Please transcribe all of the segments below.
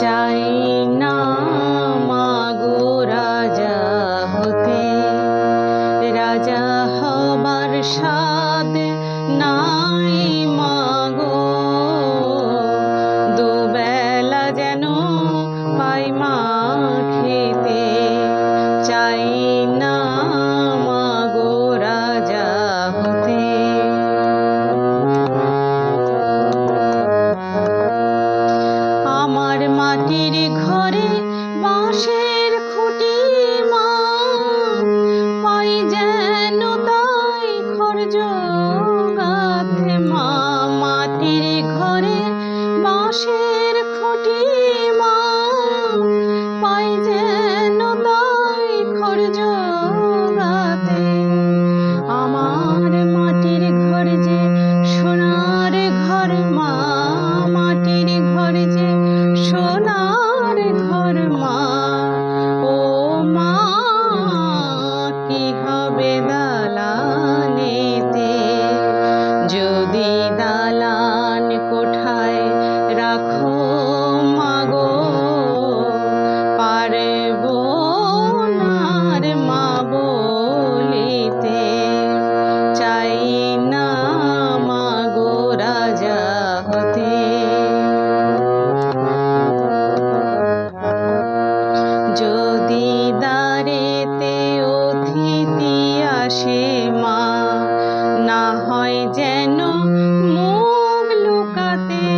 চাই না মাগো রাজা হতে। রাজা হবার স্বাদ নাই মাটির ঘরে বাঁশের খুঁটি মা। তাই মা। মাটির ঘরে বাঁশের খুঁটি যদি দাঁড়েতে অতিথি আসে মা, না হয় যেন মুখ লুকাতে।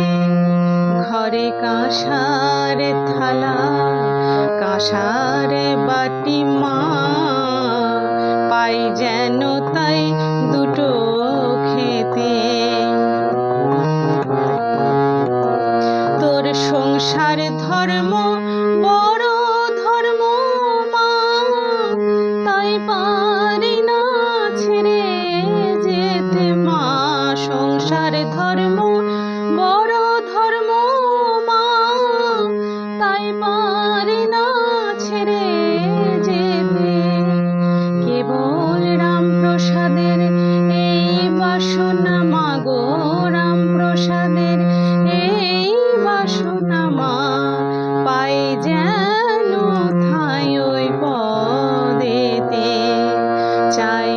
ঘরে কাঁসার থালা, কাঁসার বাটি মা, পাই যেন তাই দুটো খেতে। তোর সংসার ধর্ম সংসার ধর্ম, বড় ধর্ম মা। তাই পারি না ছেড়ে যেতে। কেবল রামপ্রসাদের এই বাসনা মাগো, রামপ্রসাদের এই বাসনা মা। পাই যেন ঠাঁই ওই পদেতে। চাই